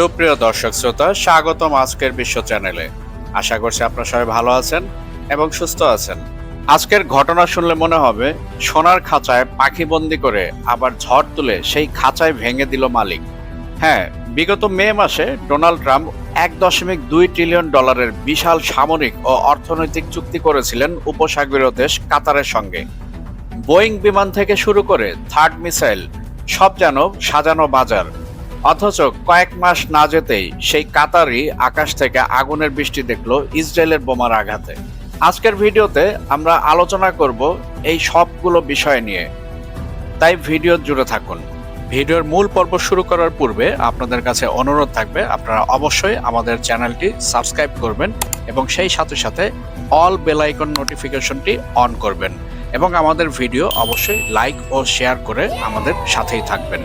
সুপ্রিয় দর্শক শ্রোতা, স্বাগতম আজকের বিশ্ব চ্যানেলে। আশা করছি আপনারা সবাই ভালো আছেন এবং সুস্থ আছেন। আজকের ঘটনা শুনলে মনে হবে, সোনার খাঁচায় পাখি বন্দি করে আবার ঝড় তুলে সেই খাঁচায় ভেঙে দিল মালিক। হ্যাঁ বিগত মে মাসে ডোনাল্ড ট্রাম্প এক দশমিক দুই ট্রিলিয়ন ডলারের বিশাল সামরিক ও অর্থনৈতিক চুক্তি করেছিলেন উপসাগরীয় দেশ কাতারের সঙ্গে। বোয়িং বিমান থেকে শুরু করে থার্ড মিসাইল সব যেন সাজানো বাজার অথচ কয়েক মাস না যেতেই সেই কাতারই আকাশ থেকে আগুনের বৃষ্টি দেখল ইসরায়েলের বোমার আঘাতে। আজকের ভিডিওতে আমরা আলোচনা করব এই সবগুলো বিষয় নিয়ে। তাই ভিডিও জুড়ে থাকুন। ভিডিওর মূল পর্ব শুরু করার পূর্বে আপনাদের কাছে অনুরোধ থাকবে, আপনারা অবশ্যই আমাদের চ্যানেলটি সাবস্ক্রাইব করবেন এবং সেই সাথে সাথে অল বেল আইকন নোটিফিকেশনটি অন করবেন এবং আমাদের ভিডিও অবশ্যই লাইক ও শেয়ার করে আমাদের সাথেই থাকবেন।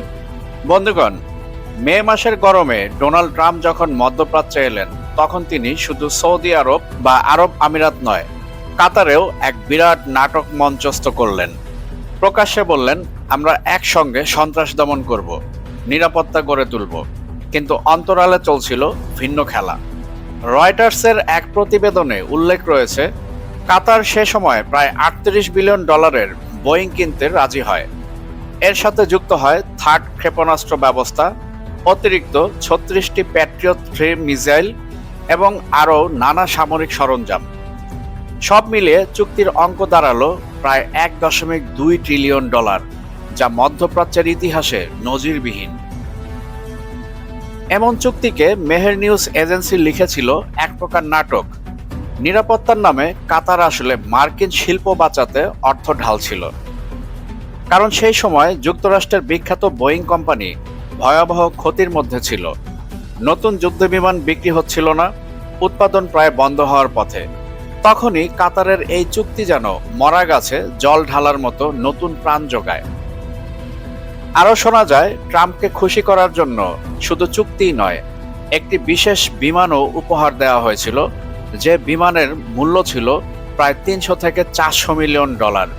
বন্ধুগণ মে মাসের গরমে ডোনাল্ড ট্রাম্প যখন মধ্যপ্রাচ্যে এলেন, তখন তিনি শুধু সৌদি আরব বা আরব আমিরাত নয়, কাতারেও এক বিরাট নাটক মঞ্চস্থ করলেন। প্রকাশ্যে বললেন, আমরা একসঙ্গে সন্ত্রাস দমন করব, নিরাপত্তা গড়ে তুলব। কিন্তু অন্তরালে চলছিল ভিন্ন খেলা। রয়টার্সের এক প্রতিবেদনে উল্লেখ রয়েছে, কাতার সে সময় প্রায় আটত্রিশ বিলিয়ন ডলারের বোয়িং কিনতে রাজি হয়। এর সাথে যুক্ত হয় থার্ড ক্ষেপণাস্ত্র ব্যবস্থা অতিরিক্ত ছত্রিশটি প্যাট্রিয়ট থ্রি মিসাইল এবং আরও নানা সামরিক সরঞ্জাম। সব মিলিয়ে চুক্তির অঙ্ক দাঁড়াল প্রায় এক দশমিক দুই ট্রিলিয়ন ডলার, যা মধ্যপ্রাচ্যের ইতিহাসে নজিরবিহীন। এমন চুক্তিকে মেহের নিউজ এজেন্সি লিখেছিল এক প্রকার নাটক। নিরাপত্তার নামে কাতার আসলে মার্কিন শিল্প বাঁচাতে অর্থ ঢালছিল। কারণ সেই সময় যুক্তরাষ্ট্রের বিখ্যাত বোয়িং কোম্পানি ভয়াবহ ক্ষতির মধ্যে ছিল। নতুন যুদ্ধবিমান বিক্রি হচ্ছিল না, উৎপাদন প্রায় বন্ধ হওয়ার পথে। তখনই কাতারের এই চুক্তি যেন মরা গাছে জল ঢালার মতো নতুন প্রাণ যোগায় আরও শোনা যায়, ট্রাম্পকে খুশি করার জন্য শুধু চুক্তিই নয়, একটি বিশেষ বিমানও উপহার দেওয়া হয়েছিল, যে বিমানের মূল্য ছিল প্রায় তিনশো থেকে চারশো মিলিয়ন ডলার।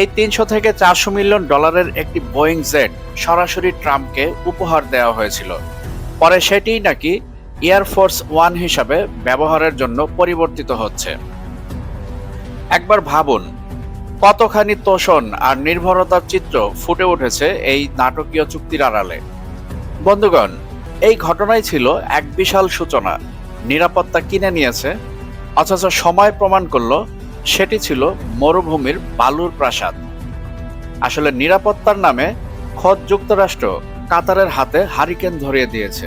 এই তিনশো থেকে চারশো মিলিয়ন ডলারের একটি বোয়িং জেট সরাসরি ট্রাম্পকে উপহার দেওয়া হয়েছিল। পরে সেটিই নাকি এয়ারফোর্স ওয়ান হিসাবে ব্যবহারের জন্য পরিবর্তিত হচ্ছে। একবার ভাবুন, কতখানি তোষণ আর নির্ভরতার চিত্র ফুটে উঠেছে এই নাটকীয় চুক্তির আড়ালে। বন্ধুগণ, এই ঘটনাই ছিল এক বিশাল সূচনা। নিরাপত্তা কিনে নিয়েছে, অথচ সময় প্রমাণ করল সেটি ছিল মরুভূমির বালুর প্রাসাদ। আসলে নিরাপত্তার নামে খদ যুক্তরাষ্ট্র কাতারের হাতে হারিকেন ধরিয়ে দিয়েছে।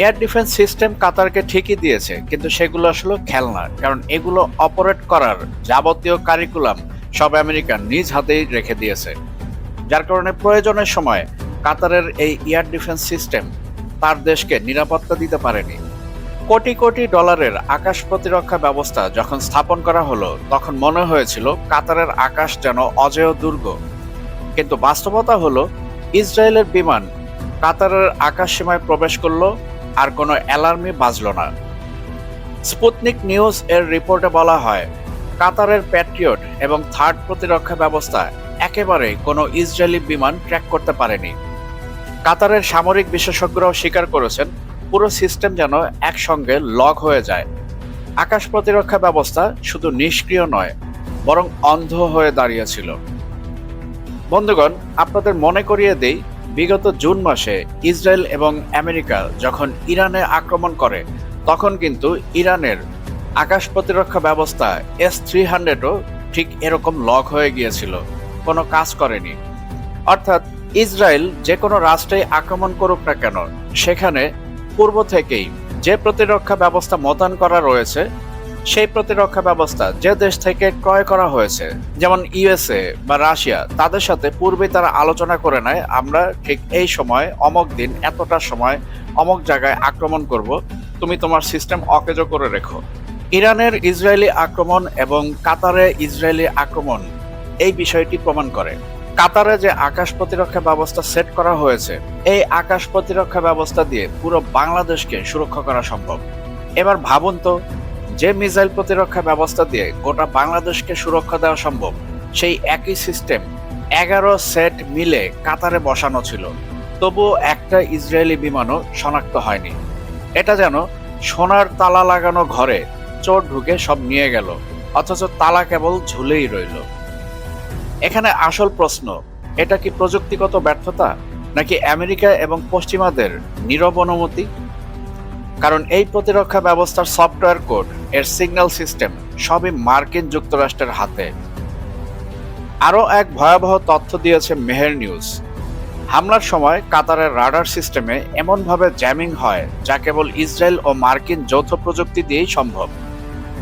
এয়ার ডিফেন্স সিস্টেম কাতারকে ঠিকই দিয়েছে, কিন্তু সেগুলো আসলে খেলনা, কারণ এগুলো অপারেট করার যাবতীয় কারিকুলাম সব আমেরিকান নিজ হাতেই রেখে দিয়েছে। যার কারণে প্রয়োজনের সময় কাতারের এই এয়ার ডিফেন্স সিস্টেম তার দেশকে নিরাপত্তা দিতে পারেনি। কোটি কোটি ডলারের আকাশ প্রতিরক্ষা ব্যবস্থা যখন স্থাপন করা হলো, তখন মনে হয়েছিল কাতারের আকাশ যেন অজেয় দুর্গ। কিন্তু বাস্তবতা হলো, ইসরায়েলের বিমান কাতারের আকাশ সীমায় প্রবেশ করল আর কোনো অ্যালার্মই বাজল না। স্পুতনিক নিউজ এর রিপোর্টে বলা হয়, কাতারের প্যাট্রিয়ট এবং থার্ড প্রতিরক্ষা ব্যবস্থা একেবারে কোনো ইসরায়েলি বিমান ট্র্যাক করতে পারেনি। কাতারের সামরিক বিশেষজ্ঞরাও স্বীকার করেছেন পুরো সিস্টেম যেন একসঙ্গে লক হয়ে যায়। আকাশ প্রতিরক্ষা ব্যবস্থা শুধু নিষ্ক্রিয় নয়, বরং অন্ধ হয়ে দাঁড়িয়েছিল। বন্ধুগণ, আপনাদের মনে করিয়ে দেই, বিগত জুন মাসে ইসরায়েল এবং আমেরিকা যখন ইরানে আক্রমণ করে, তখন কিন্তু ইরানের আকাশ প্রতিরক্ষা ব্যবস্থা এস থ্রি হান্ড্রেডও ঠিক এরকম লক হয়ে গিয়েছিল, কোনো কাজ করেনি। অর্থাৎ ইসরায়েল যে কোনো রাষ্ট্রে আক্রমণ করুক না কেন, সেখানে পূর্ব থেকেই যে প্রতিরক্ষা ব্যবস্থা মোতায়েন করা রয়েছে, সেই প্রতিরক্ষা ব্যবস্থা যে দেশ থেকে ক্রয় করা হয়েছে, যেমন ইউএসএ বা রাশিয়া, তাদের সাথে পূর্বে তারা আলোচনা করে নেয়, আমরা ঠিক এই সময়, অমক দিন, এতটা সময়, অমক জায়গায় আক্রমণ করব। তুমি তোমার সিস্টেম অকেজ করে রেখো। ইরানের ইসরায়েলি আক্রমণ এবং কাতারে ইসরায়েলি আক্রমণ এই বিষয়টি প্রমাণ করে। কাতারে যে আকাশ প্রতিরক্ষা ব্যবস্থা সেট করা হয়েছে, এই আকাশ প্রতিরক্ষা ব্যবস্থা দিয়ে পুরো বাংলাদেশকে সুরক্ষা করা সম্ভব। এবার ভাবুন তো, যে মিসাইল প্রতিরক্ষা ব্যবস্থা দিয়ে গোটা বাংলাদেশকে সুরক্ষা দেওয়া সম্ভব, সেই একই সিস্টেম এগারো সেট মিলে কাতারে বসানো ছিল। তবুও একটা ইসরায়েলি বিমানও শনাক্ত হয়নি। এটা যেন সোনার তালা লাগানো ঘরে চোর ঢুকে সব নিয়ে গেল, অথচ তালা কেবল ঝুলেই রইল। এখানে আসল প্রশ্ন, এটা কি প্রযুক্তিগত ব্যর্থতা নাকি আমেরিকা এবং পশ্চিমাদের নীরব অনুমতি? কারণ এই প্রতিরক্ষা ব্যবস্থার সফটওয়্যার কোড, এর সিগন্যাল সিস্টেম, সবই মার্কিন যুক্তরাষ্ট্রের হাতে। আরও এক ভয়াবহ তথ্য দিয়েছে মেহের নিউজ। হামলার সময় কাতারের রাডার সিস্টেমে এমনভাবে জ্যামিং হয়, যা কেবল ইসরায়েল ও মার্কিন যৌথ প্রযুক্তি দিয়েই সম্ভব।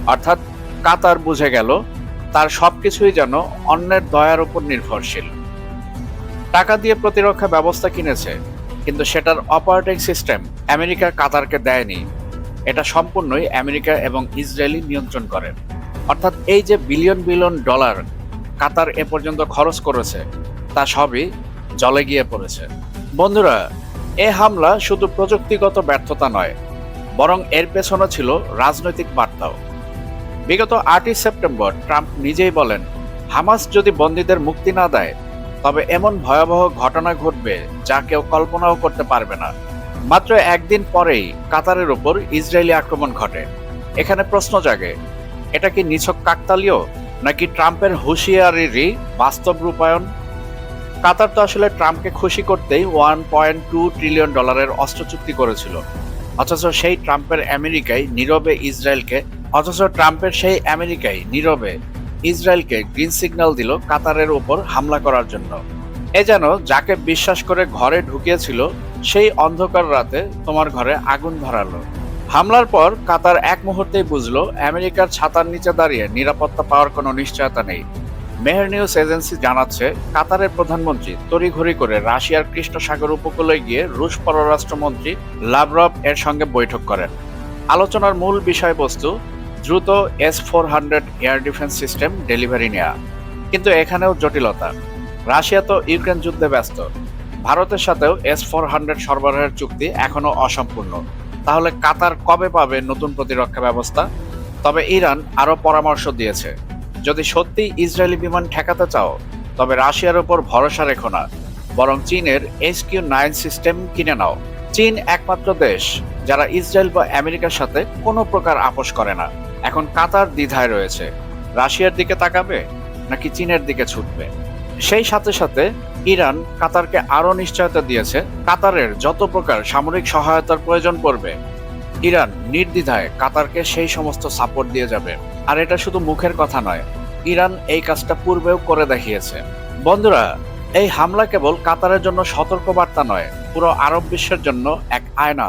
অর্থাৎ কাতার বুঝে গেল তার সবকিছুই যেন অন্যের দয়ার উপর নির্ভরশীল। টাকা দিয়ে প্রতিরক্ষা ব্যবস্থা কিনেছে, কিন্তু সেটার অপারেটিং সিস্টেম আমেরিকা কাতারকে দেয়নি। এটা সম্পূর্ণই আমেরিকা এবং ইসরায়েলি নিয়ন্ত্রণ করে। অর্থাৎ এই যে বিলিয়ন বিলিয়ন ডলার কাতার এ পর্যন্ত খরচ করেছে, তা সবই জলে গিয়ে পড়েছে। বন্ধুরা, এ হামলা শুধু প্রযুক্তিগত ব্যর্থতা নয়, বরং এর পেছনে ছিল রাজনৈতিক বার্তাও। বিগত আটই সেপ্টেম্বর ট্রাম্প নিজেই বলেন, হামাস যদি বন্দীদের মুক্তি না দেয়, তবে এমন ভয়াবহ ঘটনা ঘটবে যা কেউ কল্পনাও করতে পারবে না। মাত্র একদিন পরেই কাতারের উপর ইসরায়েলি আক্রমণ ঘটে। এখানে প্রশ্ন জাগে, এটা কি নিছক কাকতালীয় নাকি ট্রাম্পের হুঁশিয়ারিরই বাস্তব রূপায়ণ? কাতার তো আসলে ট্রাম্পকে খুশি করতেই ওয়ান পয়েন্ট টু ট্রিলিয়ন ডলারের অস্ত্র চুক্তি করেছিল। অথচ সেই ট্রাম্পের আমেরিকায় নীরবে ইসরায়েলকে অথচ ট্রাম্পের সেই আমেরিকায় নীরবে ইসরায়েলকে গ্রিন সিগন্যাল দিল কাতারের উপর হামলা করার জন্য। এ যেন যাকে বিশ্বাস করে ঘরে ঢুকিয়েছিল, সেই অন্ধকার রাতে তোমার ঘরে আগুন ধরালো। হামলার পর কাতার এক মুহূর্তেই বুঝলো, আমেরিকার ছাতার নিচে দাঁড়িয়ে নিরাপত্তা পাওয়ার কোনো নিশ্চয়তা নেই। মেহের নিউজ এজেন্সি জানাচ্ছে, কাতারের প্রধানমন্ত্রী তড়িঘড়ি করে রাশিয়ার কৃষ্ণ সাগর উপকূলে গিয়ে রুশ পররাষ্ট্রমন্ত্রী লাভরভ এর সঙ্গে বৈঠক করেন। আলোচনার মূল বিষয়বস্তু দ্রুত S four hundred air defence system delivery নেওয়া কিন্তু এখানেও জটিলতা। রাশিয়া তো ইউক্রেন যুদ্ধে ব্যস্ত। ভারতের সাথেও এস ফোর হান্ড্রেড সরবরাহের চুক্তি এখনও অসম্পূর্ণ। তাহলে কাতার কবে পাবে নতুন প্রতিরক্ষা ব্যবস্থা? তবে ইরান আরও পরামর্শ দিয়েছে। যদি সত্যি ইসরায়েলি বিমান ঠেকাতে চাও, তবে রাশিয়ার উপর ভরসা রেখো না। বরং চীনের এস কিউ নাইন সিস্টেম কিনে নাও। চীন একমাত্র দেশ যারা ইসরায়েল বা আমেরিকার সাথে কোনো প্রকার আপোষ করে না। এখন কাতার দ্বিধায় রয়েছে। রাশিয়ার দিকে তাকাবে নাকি চীনের দিকে ছুটবে? সেই সাথে সাথে ইরান কাতারকে আরও নিশ্চয়তা দিয়েছে। কাতারের যত প্রকার সামরিক সহায়তার প্রয়োজন পড়বে, ইরান নির্দ্বিধায় কাতারকে সেই সমস্ত সাপোর্ট দিয়ে যাবে। আর এটা শুধু মুখের কথা নয়, ইরান এই কাজটা পূর্বেও করে দেখিয়েছে। বন্ধুরা, এই হামলা কেবল কাতারের জন্য সতর্কবার্তা নয়, পুরো আরব বিশ্বের জন্য এক আয়না।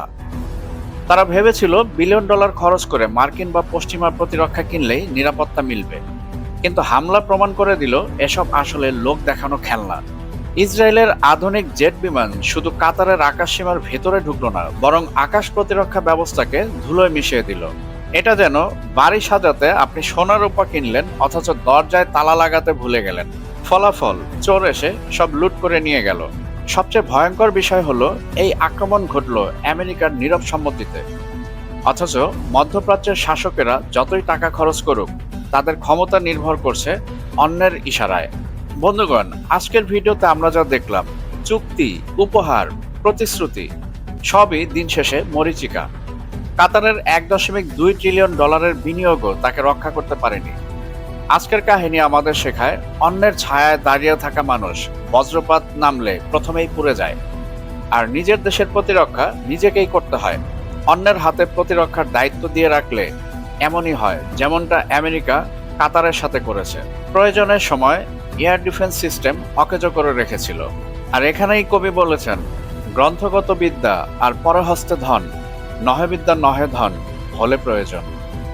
তারা ভেবেছিল বিলিয়ন ডলার খরচ করে মার্কিন বা পশ্চিমা প্রতিরক্ষা কিনলেই নিরাপত্তা মিলবে। কিন্তু হামলা প্রমাণ করে দিল এসব আসলে লোক দেখানো খেলনা। ইসরায়েলের আধুনিক জেট বিমান শুধু কাতারের আকাশ সীমার ভেতরে ঢুকলো না, বরং আকাশ প্রতিরক্ষা ব্যবস্থাকে ধুলোয় মিশিয়ে দিল। এটা যেন বাড়ি সাজাতে আপনি সোনার রূপা কিনলেন, অথচ দরজায় তালা লাগাতে ভুলে গেলেন। ফলাফল, চোর এসে সব লুট করে নিয়ে গেল। সবচেয়ে ভয়ঙ্কর বিষয় হলো, এই আক্রমণ ঘটল আমেরিকার নীরব সম্মতিতে। অথচ মধ্যপ্রাচ্যের শাসকেরা যতই টাকা খরচ করুক, তাদের ক্ষমতা নির্ভর করছে অন্যের ইশারায়। বন্ধুগণ, আজকের ভিডিওতে আমরা যা দেখলাম, চুক্তি, উপহার, প্রতিশ্রুতি, সবই দিন শেষে মরিচিকা। কাতারের এক দশমিক দুই ট্রিলিয়ন ডলারের বিনিয়োগও তাকে রক্ষা করতে পারেনি। আজকের কাহিনী আমাদের শেখায়, অন্যের ছায়ায় দাঁড়িয়ে থাকা মানুষ বজ্রপাত নামলে প্রথমেই পুড়ে যায়। আর নিজের দেশের প্রতিরক্ষা নিজেকেই করতে হয়। অন্যের হাতে প্রতিরক্ষার দায়িত্ব দিয়ে রাখলে এমনই হয় যেমনটা আমেরিকা কাতারের সাথে করেছে। প্রয়োজনের সময় এয়ার ডিফেন্স সিস্টেম অকেজ করে রেখেছিল। আর এখানেই কবি বলেছেন, গ্রন্থগত বিদ্যা আর পরহস্তে ধন, নহে বিদ্যা নহে ধন, হলে প্রয়োজন।